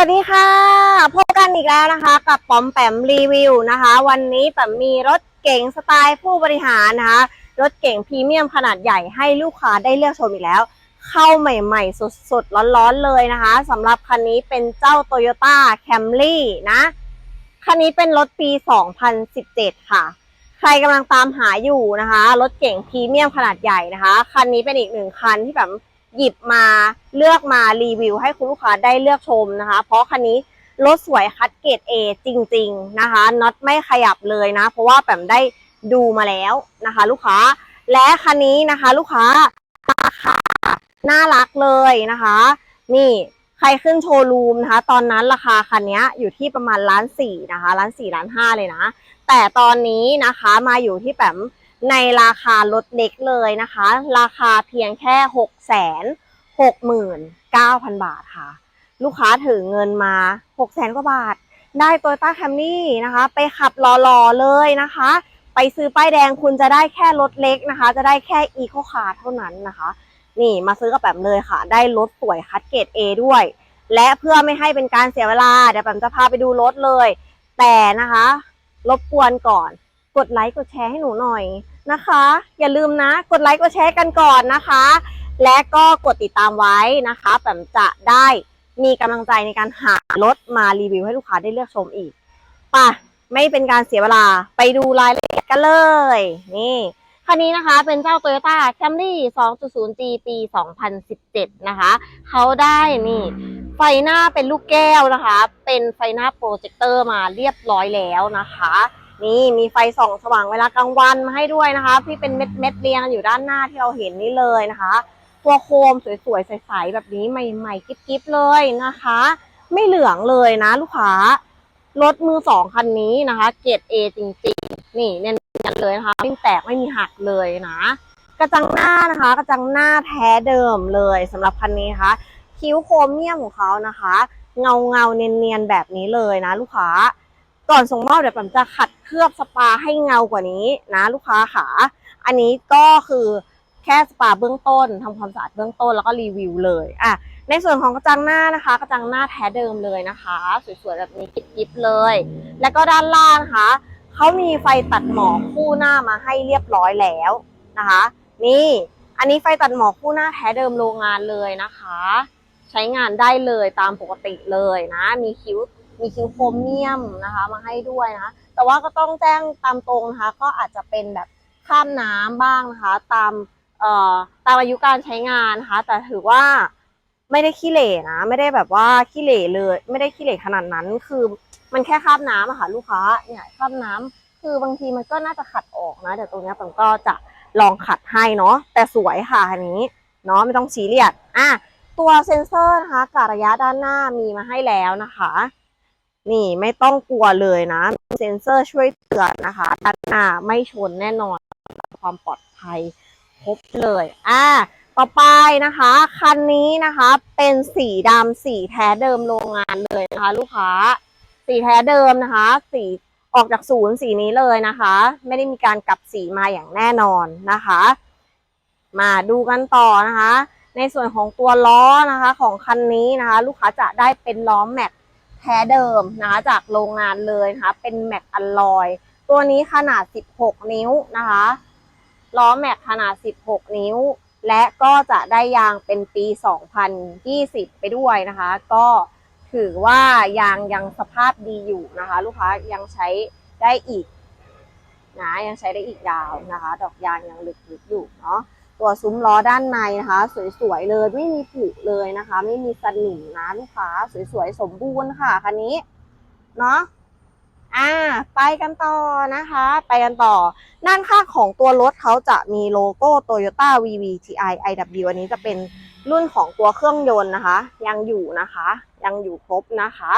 สวัสดีค่ะพบกันอีกแล้วนะคะ กับปอมแปมรีวิวนะคะ วันนี้แปมมีรถเก๋งสไตล์ผู้บริหารนะคะ รถเก๋งพรีเมียมขนาดใหญ่ให้ลูกค้าได้เลือกชมอีกแล้ว เข้าใหม่ๆสดๆ ร้อนๆเลยนะคะสำหรับคันนี้เป็นเจ้า Toyota Camry นะ คันนี้เป็นรถปี 2017 ค่ะ ใครกำลังตามหาอยู่นะคะ รถเก๋งพรีเมียมขนาดใหญ่นะคะ คันนี้เป็นอีกหนึ่งคันที่แบบ หยิบมาเลือกมารีวิว ให้คุณลูกค้าได้เลือกชมนะคะ เพราะคันนี้รถสวยคัดเกรด A จริง ๆนะคะน็อตไม่ขยับเลยนะ เพราะว่าแบบได้ดูมาแล้วนะคะ ลูกค้าและคันนี้นะคะ ลูกค้าราคาน่ารักเลยนะคะ นี่ใครขึ้นโชว์รูมนะคะ ตอนนั้นราคาคันนี้อยู่ที่ประมาณล้านสี่นะคะล้านสี่ล้านห้าเลยนะ แต่ตอนนี้นะคะมาอยู่ที่แบบ ในราคารถเล็กเลยนะคะ ราคาเพียงแค่หกแสนหกหมื่นเก้าพันบาทค่ะ ลูกค้าถือเงินมาหกแสนกว่าบาท ได้โตโยต้าแคมรี่นะคะ ไปขับหล่อๆเลยนะคะ ไปซื้อป้ายแดงคุณจะได้แค่รถเล็กนะคะ จะได้แค่อีโคคาร์เท่านั้นนะคะ นี่มาซื้อกับแปมเลยค่ะ ได้รถสวยคัดเกรด A ด้วย และเพื่อไม่ให้เป็นการเสียเวลาเดี๋ยวแปมจะพาไปดูรถเลย แต่นะคะ รบกวนก่อน กดไลค์กดแชร์ให้หนูหน่อยนะคะ อย่าลืมนะ กดไลค์กดแชร์กันก่อนนะคะ และก็กดติดตามไว้นะคะแปมจะได้มีกำลังใจในการหารถมารีวิวให้ลูกค้าได้เลือกชมอีกป่ะไม่เป็นการเสียเวลาไปดูรายละเอียดกันเลย นี่คันนี้นะคะเป็นเจ้า Toyota Camry 2.0G ปี 2017 นะคะ เขาได้นี่ ไฟหน้าเป็นลูกแก้วนะคะ เป็นไฟหน้าโปรเจคเตอร์มาเรียบร้อยแล้วนะคะ นี่มีไฟส่องสว่างเวลากลางวันมาให้ด้วยนะคะ ที่เป็นเม็ดเม็ดเรียงอยู่ด้านหน้าที่เราเห็นนี่เลยนะคะตัวโคมสวยๆใสๆแบบนี้ใหม่ๆกิ๊บๆเลยนะคะ ไม่เหลืองเลยนะ ลูกค้ารถมือสองคันนี้นะคะ เกรด A จริงๆ นี่เน้นๆเลยนะคะไม่แตกไม่มีหักเลยนะ กระจังหน้านะคะ กระจังหน้าแท้เดิมเลยสำหรับคันนี้นะคะคิ้วโครเมียมของเขานะคะ เงาเงาเนียนๆแบบนี้เลยนะ ลูกค้า ก่อนส่งมอบเดี๋ยวผมจะขัดเคลือบสปาให้เงากว่านี้นะลูกค้าค่ะอันนี้ก็คือแค่สปาเบื้องต้นทำความสะอาดเบื้องต้นแล้วก็รีวิวเลยอะในส่วนของกระจังหน้านะคะ กระจังหน้าแท้เดิมเลยนะคะ สวยๆแบบนี้กิ๊บๆเลย แล้วก็ด้านล่างนะคะเขามีไฟตัดหมอกคู่หน้ามาให้เรียบร้อยแล้วนะคะ นี่อันนี้ไฟตัดหมอกคู่หน้าแท้เดิมโรงงานเลยนะคะ ใช้งานได้เลยตามปกติเลยนะ มีคิ้ว มีคิ้วโครเมียมนะคะ มาให้ด้วยนะแต่ว่าก็ต้องแจ้งตามตรงนะคะ ก็อาจจะเป็นแบบข้ามน้ำบ้างนะคะ ตามเอ่อตามอายุการใช้งานนะคะ แต่ถือว่าไม่ได้ขี้เหร่นะ ไม่ได้แบบว่าขี้เหร่เลย ไม่ได้ขี้เหร่ขนาดนั้น คือมันแค่คราบน้ำอะค่ะลูกค้าเนี่ยคราบน้ำคือบางทีมันก็น่าจะขัดออกนะเดี๋ยวตรงนี้ผมก็จะลองขัดให้เนาะแต่สวยค่ะอันนี้เนาะไม่ต้องซีเรียสอะตัวเซ็นเซอร์นะคะกะระยะด้านหน้ามีมาให้แล้วนะคะ นี่ไม่ต้องกลัวเลยนะ เซ็นเซอร์ช่วยเตือนนะคะด้านหน้าไม่ชนแน่นอน ความปลอดภัยครบเลย อะต่อไปนะคะ คันนี้นะคะเป็นสีดำสีแท้เดิมโรงงานเลยนะคะ ลูกค้า สีแท้เดิมนะคะ สีออกจากศูนย์สีนี้เลยนะคะ ไม่ได้มีการกลับสีมาอย่างแน่นอนนะคะ มาดูกันต่อนะคะ ในส่วนของตัวล้อนะคะ ของคันนี้นะคะ ลูกค้าจะได้เป็นล้อแม็ก แท้เดิมนะคะจากโรงงานเลยนะคะเป็นแม็กอลลอย ตัวนี้ขนาด 16 นิ้วนะคะล้อแม็กขนาด 16 นิ้ว และก็จะได้ยางเป็นปี 2020 ไปด้วยนะคะ ก็ถือว่ายางยังสภาพดีอยู่นะคะ ลูกค้ายังใช้ได้อีกนะยังใช้ได้อีกยาวนะคะ ดอกยางยังลึกๆอยู่เนาะ ตัวซุ้มล้อด้านในนะคะ สวยๆเลยไม่มีผุเลยนะคะ ไม่มีสนิมนะลูกค้าสวยๆสมบูรณ์ค่ะคันนี้เนาะอ่าไปกันต่อนะคะ ไปกันต่อด้านข้างของตัวรถเขาจะมีโลโก้ Toyota VVTi IW อันนี้จะเป็นรุ่นของตัวเครื่องยนต์นะคะ ยังอยู่นะคะ ยังอยู่ครบนะคะ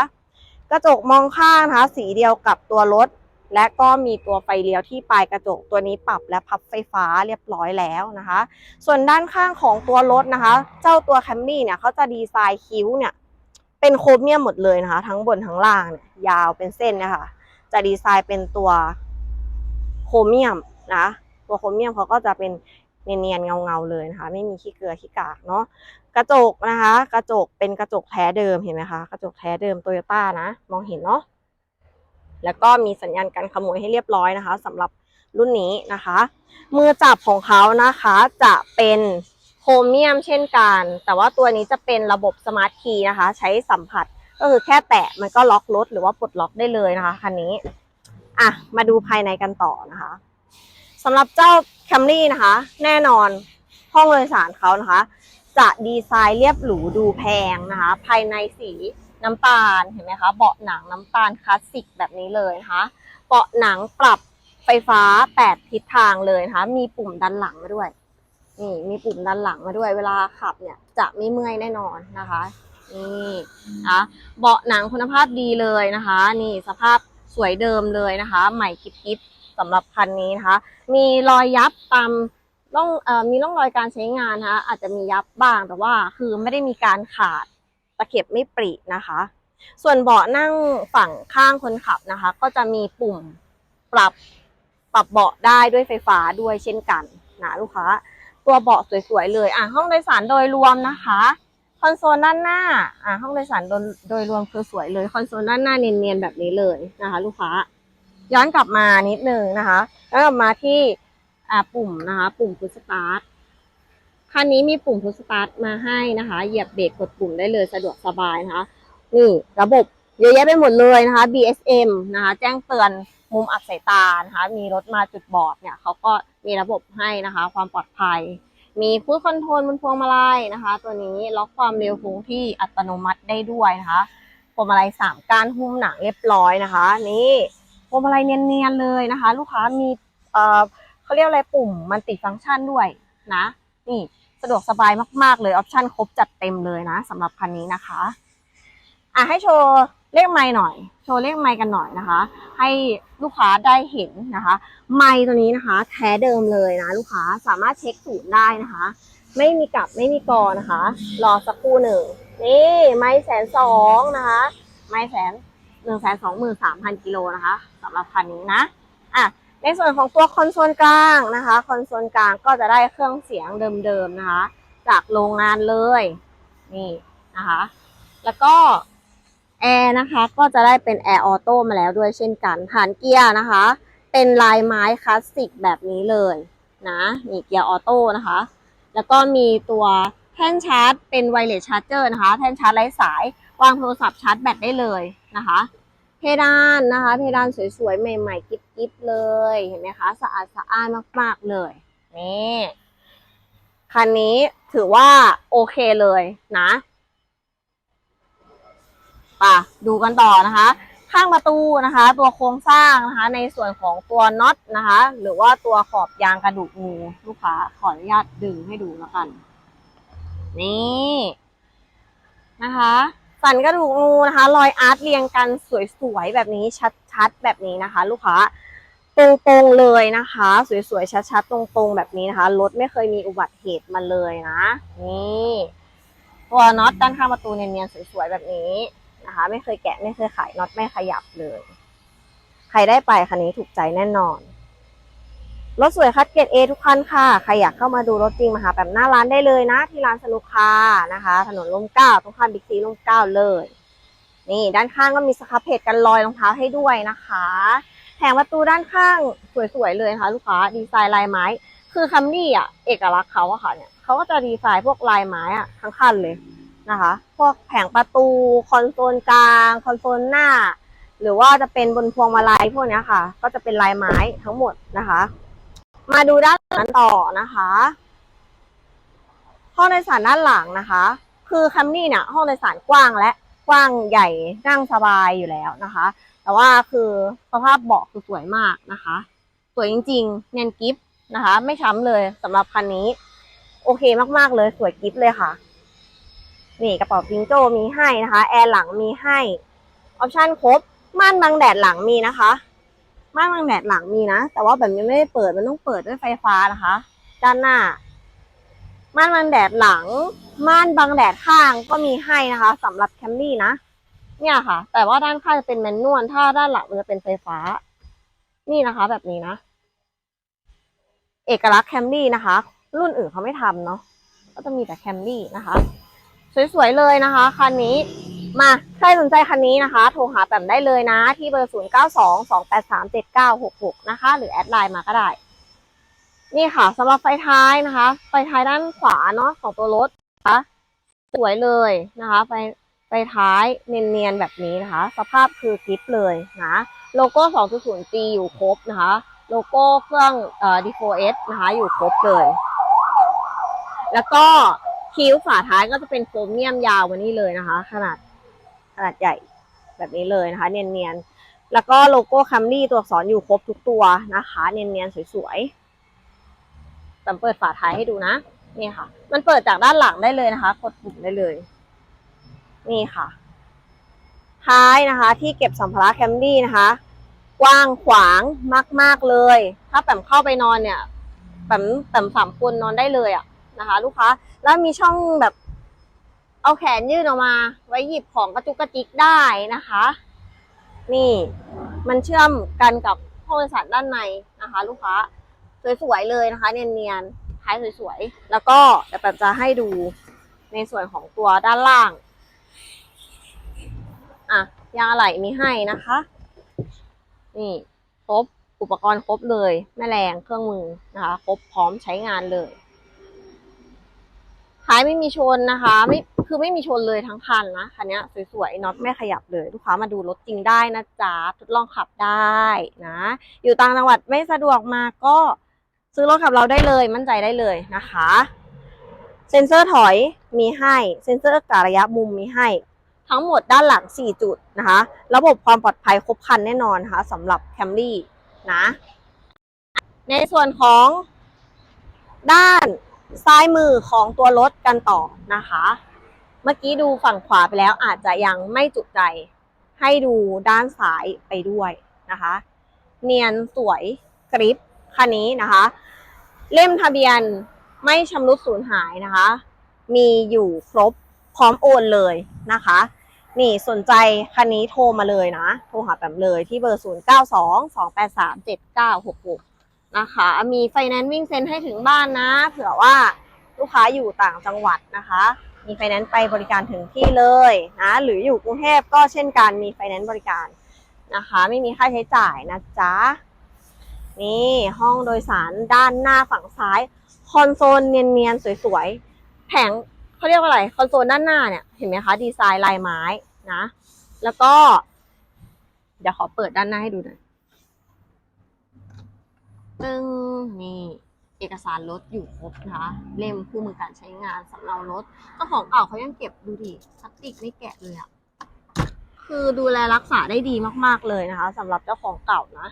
กระจกมองข้างนะคะ สีเดียวกับตัวรถ และก็มีตัวไฟเลี้ยวที่ปลายกระจกตัวนี้ปรับและพับไฟฟ้าเรียบร้อยแล้วนะคะ ส่วนด้านข้างของตัวรถนะคะ เจ้าตัวแคมรี่เนี่ยเขาจะดีไซน์คิ้วเนี่ยเป็นโครเมียมหมดเลยนะคะ ทั้งบนทั้งล่างเนี่ยยาวเป็นเส้นนะคะจะดีไซน์เป็นตัวโครเมียมนะตัวโครเมียมเขาก็จะเป็นเนียนๆเงาๆเลยนะคะ ไม่มีขี้เกลือขี้กากเนาะกระจกนะคะ กระจกเป็นกระจกแท้เดิมเห็นไหมคะ กระจกแท้เดิมโตโยต้านะ มองเห็นเนาะ แล้วก็มีสัญญาณการขโมยให้เรียบร้อยนะคะสำหรับรุ่นนี้นะคะ มือจับของเขานะคะจะเป็นโครเมียมเช่นกัน แต่ว่าตัวนี้จะเป็นระบบสมาร์ทคีย์นะคะ ใช้สัมผัสก็คือแค่แตะมันก็ล็อกรถหรือว่าปลดล็อกได้เลยนะคะคันนี้อะมาดูภายในกันต่อนะคะสำหรับเจ้า Camry นะคะ แน่นอนห้องโดยสารเขานะคะ จะดีไซน์เรียบหรูดูแพงนะคะ ภายในสี น้ำตาลเห็นไหมคะเบาะหนังน้ำตาลคลาสสิกแบบนี้เลยนะคะเบาะหนังปรับไฟฟ้า 8 ทิศทางเลยนะคะมีปุ่มดันหลังมาด้วยนี่มีปุ่มดันหลังมาด้วย เวลาขับเนี่ยจะไม่เมื่อยแน่นอนนะคะนี่นะเบาะหนังคุณภาพดีเลยนะคะ นี่สภาพสวยเดิมเลยนะคะ ใหม่กิ๊บกิบสำหรับคันนี้นะคะ มีรอยยับตามร่องเอ่อมีร่องรอยการใช้งานนะคะอาจจะมียับบ้างแต่ว่าคือไม่ได้มีการขาด ตะเข็บไม่ปรินะคะ ส่วนเบาะนั่งฝั่งข้างคนขับนะคะ ก็จะมีปุ่มปรับปรับเบาะได้ด้วยไฟฟ้าด้วยเช่นกันนะลูกค้า ตัวเบาะสวยๆเลยอะห้องโดยสารโดยรวมนะคะคอนโซลด้านหน้าอ่าห้องโดยสารโดยโดยรวมคือสวยเลยคอนโซลด้านหน้าเนียนๆแบบนี้เลยนะคะ ลูกค้า ย้อนกลับมานิดนึงนะคะ แล้วกลับมาที่อ่าปุ่มนะคะ ปุ่มพุชสตาร์ท คันนี้มีปุ่มพุชสตาร์ทมาให้นะคะ เหยียบเบรกกดปุ่มได้เลยสะดวกสบายนะคะนี่ระบบเยอะแยะไปหมดเลยนะคะ BSM นะคะ แจ้งเตือนมุมอับสายตานะคะ มีรถมาจุดบอดเนี่ยเขาก็มีระบบให้นะคะ ความปลอดภัย มีฟู้ดคอนโทรลบนพวงมาลัยนะคะ ตัวนี้ล็อกความเร็วคงที่อัตโนมัติได้ด้วยนะคะพวงมาลัยสามก้านหุ้มหนังเรียบร้อยนะคะ นี่พวงมาลัยเนียนๆเลยนะคะ ลูกค้ามีเอ่อเขาเรียกอะไรปุ่มมันติฟังก์ชันด้วยนะ นี่ สะดวกสบายมากๆเลยออปชันครบจัดเต็มเลยนะสำหรับคันนี้นะคะอะให้โชว์เลขไมค์หน่อย โชว์เลขไมค์กันหน่อยนะคะ ให้ลูกค้าได้เห็นนะคะ ไมค์ตัวนี้นะคะแท้เดิมเลยนะ ลูกค้าสามารถเช็คศูนย์ได้นะคะ ไม่มีกลับไม่มีกอนะคะ รอสักครู่หนึ่งนี่ไมค์แสนสองนะคะ ไมค์แสนหนึ่งแสนสองหมื่นสามพันกิโลนะคะสำหรับคันนี้นะอะ ในส่วนของตัวคอนโซลกลางนะคะคอนโซลกลางก็จะได้เครื่องเสียงเดิมๆนะคะ จากโรงงานเลยนี่นะคะ แล้วก็แอร์นะคะก็จะได้เป็นแอร์ออโต้มาแล้วด้วยเช่นกันฐานเกียร์นะคะ เป็นลายไม้คลาสสิกแบบนี้เลยนะนี่เกียร์ออโต้นะคะ แล้วก็มีตัวแท่นชาร์จเป็นไวเลสชาร์จเจอร์นะคะ แท่นชาร์จไร้สายวางโทรศัพท์ชาร์จแบตได้เลยนะคะ เพดานนะคะ เพดานสวยๆ ใหม่ๆกิ๊บๆเลยเห็นไหมคะ สะอาดสะอ้านมากๆเลยนี่คันนี้ถือว่าโอเคเลยนะป่ะดูกันต่อนะคะ ข้างประตูนะคะ ตัวโครงสร้างนะคะ ในส่วนของตัวน็อตนะคะ หรือว่าตัวขอบยางกระดูกงูลูกค้าขออนุญาตดึงให้ดูแล้วกัน นี่นะคะ สันกระดูกงูนะคะรอยอาร์ตเรียงกันสวยๆแบบนี้ชัดๆแบบนี้นะคะ ลูกค้าตรงๆเลยนะคะ สวยๆชัดๆตรงๆแบบนี้นะคะรถไม่เคยมีอุบัติเหตุมาเลยนะนี่ตัวน็อตด้านข้างประตูเนียนๆสวยๆแบบนี้นะคะ ไม่เคยแกะไม่เคยขายน็อตไม่ขยับเลย ใครได้ไปคันนี้ถูกใจแน่นอน รถสวยคัดเกรดเอทุกคันค่ะ ใครอยากเข้ามาดูรถจริงมาหาแบบหน้าร้านได้เลยนะ ที่ร้านสนุกคานะคะ ถนนร่มเก้าตรงข้ามบิ๊กซีร่มเก้าเลย นี่ด้านข้างก็มีสครับเพจกันรอยรองเท้าให้ด้วยนะคะแผงประตูด้านข้างสวยๆเลยนะคะ ลูกค้าดีไซน์ลายไม้ คือคัมรี่อะเอกลักษณ์เขาอะค่ะเนี่ยเขาก็จะดีไซน์พวกลายไม้อะทั้งคันเลยนะคะ พวกแผงประตูคอนโซลกลางคอนโซลหน้า หรือว่าจะเป็นบนพวงมาลัยพวกนี้ค่ะ ก็จะเป็นลายไม้ทั้งหมดนะคะ มาดูด้านหลังต่อนะคะ ห้องโดยสารด้านหลังนะคะ คือคัมรี่เนี่ยห้องโดยสารกว้างและกว้างใหญ่นั่งสบายอยู่แล้วนะคะ แต่ว่าคือสภาพเบาะคือสวยมากนะคะ สวยจริงๆเนียนกิฟนะคะ ไม่ช้ำเลยสำหรับคันนี้ โอเคมากๆเลยสวยกิฟเลยค่ะนี่กระเป๋าพิงโจมีให้นะคะ แอร์หลังมีให้ ออปชั่นครบม่านบังแดดหลังมีนะคะ ม่านบังแดดหลังมีนะ แต่ว่าแบบนี้ไม่ได้เปิดมันต้องเปิดด้วยไฟฟ้านะคะ ด้านหน้า ม่านบังแดดหลัง ม่านบังแดดข้างก็มีให้นะคะสำหรับแคมรี่นะ เนี่ยค่ะ แต่ว่าด้านข้างจะเป็นแมนนวลถ้าด้านหลังมันจะเป็นไฟฟ้า นี่นะคะ แบบนี้นะ เอกลักษณ์แคมรี่นะคะ รุ่นอื่นเขาไม่ทำเนาะก็จะมีแต่แคมรี่นะคะ สวยๆเลยนะคะคันนี้ มาใครสนใจคันนี้นะคะ โทรหาแปมได้เลยนะ ที่เบอร์ 0 9 2 2 8 3 7 9 6 6 นะคะ หรือแอดไลน์มาก็ได้ นี่ค่ะสำหรับไฟท้ายนะคะ ไฟท้ายด้านขวาเนาะของตัวรถนะคะสวยเลยนะคะ ไฟไฟท้ายเนียนๆแบบนี้นะคะ สภาพคือกริปเลยนะโลโก้ 2.0G อยู่ครบนะคะ โลโก้เครื่องเอ่อ D4S นะคะ อยู่ครบเลย แล้วก็คิ้วฝาท้ายก็จะเป็นโครเมียมยาววันนี้เลยนะคะ ขนาด ขนาดใหญ่แบบนี้เลยนะคะ เนียนๆ แล้วก็โลโก้คัมรี่ตัวอักษรอยู่ครบทุกตัวนะคะ เนียนๆ สวยๆแต่เปิดฝาท้ายให้ดูนะ นี่ค่ะ มันเปิดจากด้านหลังได้เลยนะคะ กดปุ่มได้เลย นี่ค่ะ ท้ายนะคะ ที่เก็บสัมภาระแคมรี่นะคะ กว้างขวางมาก ๆเลย ถ้าแปมเข้าไปนอนเนี่ยแปมแปมสามคนนอนได้เลยอะนะคะ ลูกค้า แล้วมีช่องแบบ เอาแขนยื่นออกมา ไว้หยิบของกระจุกกระจิกได้นะคะ นี่มันเชื่อมกันกับห้องโดยสารด้านในนะคะ ลูกค้าสวยๆเลยนะคะ เนียนๆท้ายสวยๆ แล้วก็เดี๋ยวแปมจะให้ดูในส่วนของตัวด้านล่าง อะยางอะไหล่มีให้นะคะ นี่ครบอุปกรณ์ครบเลย แม่แรงเครื่องมือนะคะ ครบพร้อมใช้งานเลยท้ายไม่มีชนนะคะ ไม่ คือไม่มีชนเลยทั้งคันนะคันนี้สวยๆน็อตไม่ขยับเลยลูกค้ามาดูรถจริงได้นะจ๊ะทดลองขับได้นะ อยู่ต่างจังหวัดไม่สะดวกมาก็ซื้อรถขับเราได้เลย มั่นใจได้เลยนะคะ เซ็นเซอร์ถอยมีให้เซ็นเซอร์กะระยะมุมมีให้ ทั้งหมดด้านหลัง 4 จุดนะคะ ระบบความปลอดภัยครบคันแน่นอนนะคะสำหรับ Camry นะ ในส่วนของด้านซ้ายมือของตัวรถกันต่อนะคะ เมื่อกี้ดูฝั่งขวาไปแล้วอาจจะยังไม่จุใจ ให้ดูด้านซ้ายไปด้วยนะคะ เนียนสวยกริปคันนี้นะคะ เล่มทะเบียนไม่ชำรุดสูญหายนะคะ มีอยู่ครบพร้อมโอนเลยนะคะ นี่สนใจคันนี้โทรมาเลยนะ โทรหาแปมเลยที่เบอร์ 0 9 2 2 8 3 7 9 6 6 นะคะ มีไฟแนนซ์วิ่งเซ็นให้ถึงบ้านนะ เผื่อว่าลูกค้าอยู่ต่างจังหวัดนะคะ มีไฟแนนซ์ไปบริการถึงที่เลยนะหรืออยู่กรุงเทพก็เช่นกันมีไฟแนนซ์บริการนะคะ ไม่มีค่าใช้จ่ายนะจ๊ะนี่ห้องโดยสารด้านหน้าฝั่งซ้าย คอนโซลเนียนๆสวยๆแผงเขาเรียกว่าอะไรคอนโซลด้านหน้าเนี่ยเห็นไหมคะดีไซน์ลายไม้นะ แล้วก็ เดี๋ยวขอเปิดด้านหน้าให้ดูหน่อยตึงนี่ เอกสารรถอยู่ครบนะคะเล่มคู่มือการใช้งานสำเนารถเจ้าของเก่าเขายังเก็บดูดิพลาสติกไม่แกะเลยอะคือดูแลรักษาได้ดีมาก ๆ เลยนะคะสำหรับเจ้าของเก่านะ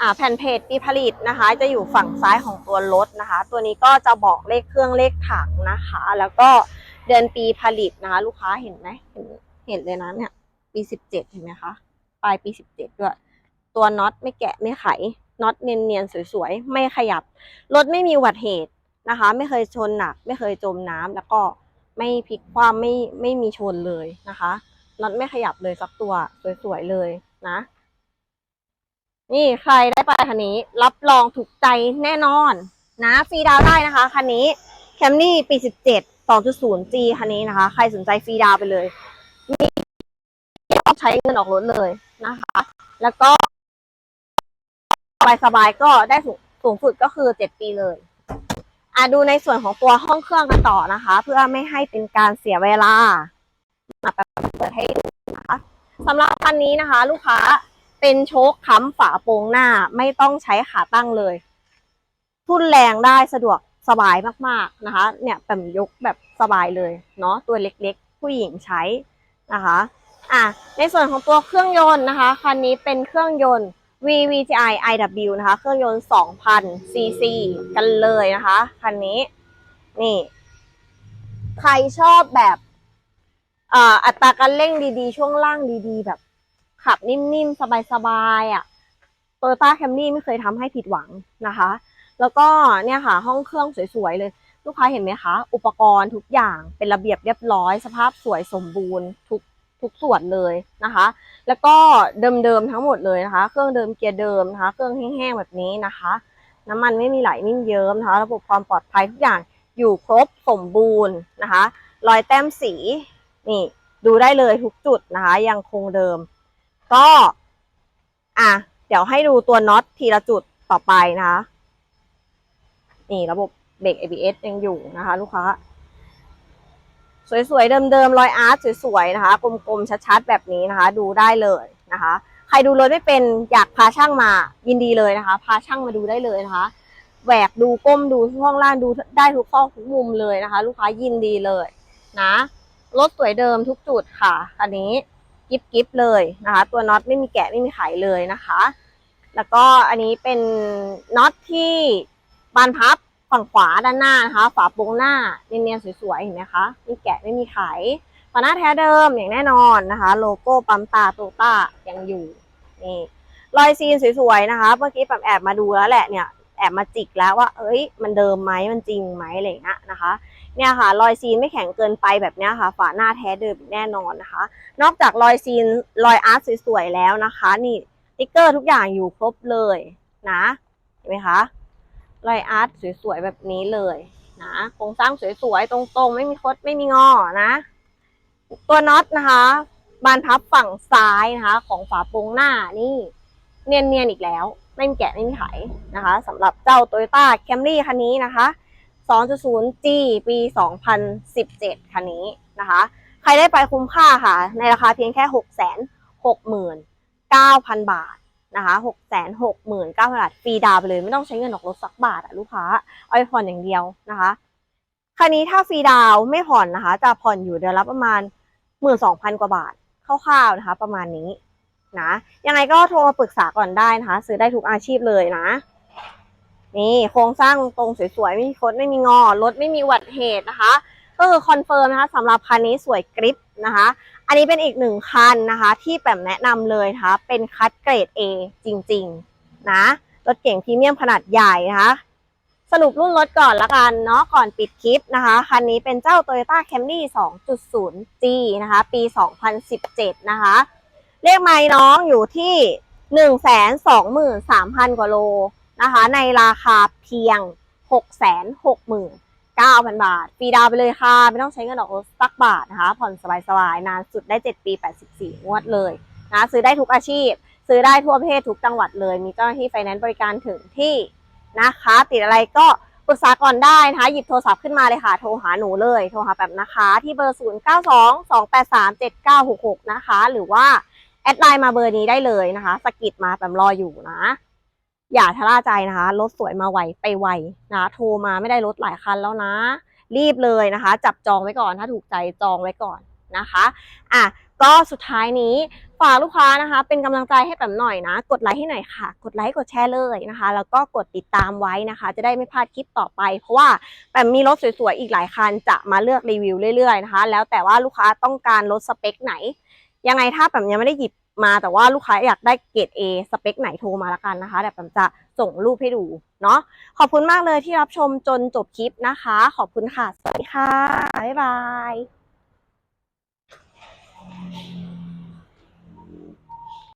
อ่าแผ่นเพจปีผลิตนะคะ จะอยู่ฝั่งซ้ายของตัวรถนะคะ ตัวนี้ก็จะบอกเลขเครื่องเลขถังนะคะ แล้วก็เดือนปีผลิตนะคะ ลูกค้าเห็นไหมเห็นเห็นเลยนะเนี่ยปีสิบเจ็ดเห็นไหมคะปลายปีสิบเจ็ดด้วย ตัวน็อตไม่แกะไม่ไข น็อตเนียนๆสวยๆ ไม่ขยับ รถไม่มีอุบัติเหตุนะคะ ไม่เคยชนหนัก ไม่เคยจมน้ำแล้วก็ไม่พลิกคว่ำไม่ไม่มีชนเลยนะคะน็อตไม่ขยับเลยสักตัวสวยๆเลยนะ นี่ใครได้ไปคันนี้ รับรองถูกใจแน่นอนนะฟรีดาวได้นะคะคันนี้แคมรี่ปี17 2.0G คันนี้นะคะ ใครสนใจฟรีดาวไปเลยมีต้องใช้เงินออกรถเลยนะคะ แล้วก็ สบายๆก็ได้สูงสูงสุดก็คือ7ปีเลย อะดูในส่วนของตัวห้องเครื่องกันต่อนะคะ เพื่อไม่ให้เป็นการเสียเวลามาแบบเปิดให้ดูนะคะสำหรับคันนี้นะคะ ลูกค้าเป็นโชคค้ำฝาโปรงหน้าไม่ต้องใช้ขาตั้งเลยทุ่นแรงได้สะดวกสบายมากๆนะคะ เนี่ยแบบยกแบบสบายเลยเนาะตัวเล็กๆ ผู้หญิงใช้นะคะ อะในส่วนของตัวเครื่องยนต์นะคะคันนี้เป็นเครื่องยนต์ VVTi iW นะคะ เครื่องยนต์2,000 cc กันเลยนะคะ คันนี้ นี่ ใครชอบแบบอ่ออัตราการเร่งดีๆ ช่วงล่างดีๆ แบบ ขับนิ่มๆ สบายๆอะ Toyota Camry ไม่เคยทำให้ผิดหวังนะคะ แล้วก็เนี่ยค่ะ ห้องเครื่องสวยๆ เลย ลูกค้าเห็นไหมคะ อุปกรณ์ทุกอย่างเป็นระเบียบเรียบร้อย สภาพสวยสมบูรณ์ทุก ทุกส่วนเลยนะคะ แล้วก็เดิมๆทั้งหมดเลยนะคะ เครื่องเดิมเกียร์เดิมนะคะ เครื่องแห้งๆแบบนี้นะคะ น้ำมันไม่มีไหลไม่มีเยิ้มนะคะ ระบบความปลอดภัยทุกอย่างอยู่ครบสมบูรณ์นะคะ รอยแต้มสีนี่ดูได้เลยทุกจุดนะคะ ยังคงเดิม ก็อะเดี๋ยวให้ดูตัวน็อตทีละจุดต่อไปนะคะ นี่ระบบเบรก ABS ยังอยู่นะคะ ลูกค้า สวยๆ เดิมๆรอยอาร์ตสวยๆ นะคะ กลมๆ ชัดๆ แบบนี้นะคะ ดูได้เลยนะคะ ใครดูรถไม่เป็นอยากพาช่างมายินดีเลยนะคะ พาช่างมาดูได้เลยนะคะแหวกดูก้มดูช่วงล่างดูได้ทุกซอทุกมุมเลยนะคะ ลูกค้ายินดีเลยนะรถสวยเดิมทุกจุดค่ะอันนี้กิฟกิฟเลยนะคะ ตัวน็อตไม่มีแกะไม่มีไขเลยนะคะ แล้วก็อันนี้เป็นน็อตที่บานพับ ฝั่งขวาด้านหน้านะคะ ฝาโปรงหน้าเนียนๆสวยๆเห็นไหมคะไม่แกะไม่มีไขฝาหน้าแท้เดิมอย่างแน่นอนนะคะ โลโก้ปั๊มตาโตต้ายังอยู่นี่รอยซีนสวยๆนะคะ เมื่อกี้แบบแอบมาดูแล้วแหละเนี่ยแอบมาจิกแล้วว่า เอ้ย มันเดิมไหมมันจริงไหมอะไรอย่างเงี้ยนะคะ เนี่ยค่ะ รอยซีนไม่แข็งเกินไปแบบเนี้ยค่ะ ฝาหน้าแท้เดิมแน่นอนนะคะ นอกจากรอยซีนรอยอาร์ตสวยๆแล้วนะคะ นี่ติ๊กเกอร์ทุกอย่างอยู่ครบเลยนะ เห็นไหมคะ รอยอาร์ตสวยๆแบบนี้เลยนะโครงสร้างสวยๆตรงๆ ไม่มีคดไม่มีงอนะ ตัวน็อตนะคะ บานพับฝั่งซ้ายนะคะ ของฝาโปรงหน้านี่ เนียนๆอีกแล้ว ไม่มีแกะไม่มีไขนะคะสำหรับเจ้า Toyota Camry คันนี้นะคะ 2.0G ปี 2017 คันนี้นะคะ ใครได้ไปคุ้มค่าค่ะ ในราคาเพียงแค่ 669,000 บาท นะคะ669,000บาทฟรีดาวไปเลยไม่ต้องใช้เงินออกรถสักบาทอะลูกค้าเอาไปผ่อนอย่างเดียวนะคะคันนี้ถ้าฟรีดาวไม่ผ่อนนะคะ จะผ่อนอยู่เดือนละประมาณ12,000กว่าบาทคร่าวๆนะคะ ประมาณนี้นะยังไงก็โทรมาปรึกษาก่อนได้นะคะ ซื้อได้ทุกอาชีพเลยนะ นี่โครงสร้างตรงสวยๆไม่มีคดไม่มีงอรถไม่มีอุบัติเหตุนะคะ ก็คือคอนเฟิร์มนะคะสำหรับคันนี้สวยกริปนะคะ อันนี้เป็นอีกหนึ่งคันนะคะ ที่แปมแนะนำเลยนะคะ เป็นคัดเกรด A จริงๆนะรถเก่งพรีเมียมขนาดใหญ่นะคะสรุปรุ่นรถก่อนละกันเนาะก่อนปิดคลิปนะคะ คันนี้เป็นเจ้า Toyota Camry 2.0G นะคะ ปี 2017 นะคะเลขไม้น้องอยู่ที่หนึ่งแสนสองหมื่นสามพันกว่าโลนะคะ ในราคาเพียงห กแสนหกหมื่นเก้าพันบาทปีดาวไปเลยค่ะ ไม่ต้องใช้เงินออกรถสักบาทนะคะ ผ่อนสบายๆ นานสุดได้เจ็ดปีแปดสิบสี่งวดเลยนะซื้อได้ทุกอาชีพ ซื้อได้ทั่วประเทศทุกจังหวัดเลย มีเจ้าหน้าที่ไฟแนนซ์บริการถึงที่นะคะ ติดอะไรก็ปรึกษาก่อนได้นะคะ หยิบโทรศัพท์ขึ้นมาเลยค่ะ โทรหาหนูเลย โทรหาแบบนะคะ ที่เบอร์ 0 9 2 2 8 3 7 9 6 6 นะคะ หรือว่าแอดไลน์มาเบอร์นี้ได้เลยนะคะ สกิดมาแบบรออยู่นะ อย่าชะล่าใจนะคะ รถสวยมาไวไปไวนะโทรมาไม่ได้รถหลายคันแล้วนะ รีบเลยนะคะ จับจองไว้ก่อนถ้าถูกใจจองไว้ก่อนนะคะอะก็สุดท้ายนี้ฝากลูกค้านะคะ เป็นกำลังใจให้แบบหน่อยนะ กดไลค์ให้หน่อยค่ะ กดไลค์กดแชร์เลยนะคะ แล้วก็กดติดตามไว้นะคะ จะได้ไม่พลาดคลิปต่อไป เพราะว่าแบบมีรถสวยๆอีกหลายคันจะมาเลือกรีวิวเรื่อยๆนะคะ แล้วแต่ว่าลูกค้าต้องการรถสเปคไหน ยังไงถ้าแบบยังไม่ได้หยิบ มาแต่ว่าลูกค้าอยากได้เกรด A สเปคไหนโทรมาละกันนะคะเดี๋ยวผมจะส่งรูปให้ดูเนาะขอบคุณมากเลยที่รับชมจนจบคลิปนะคะ ขอบคุณค่ะ สวัสดีค่ะ บ๊ายบาย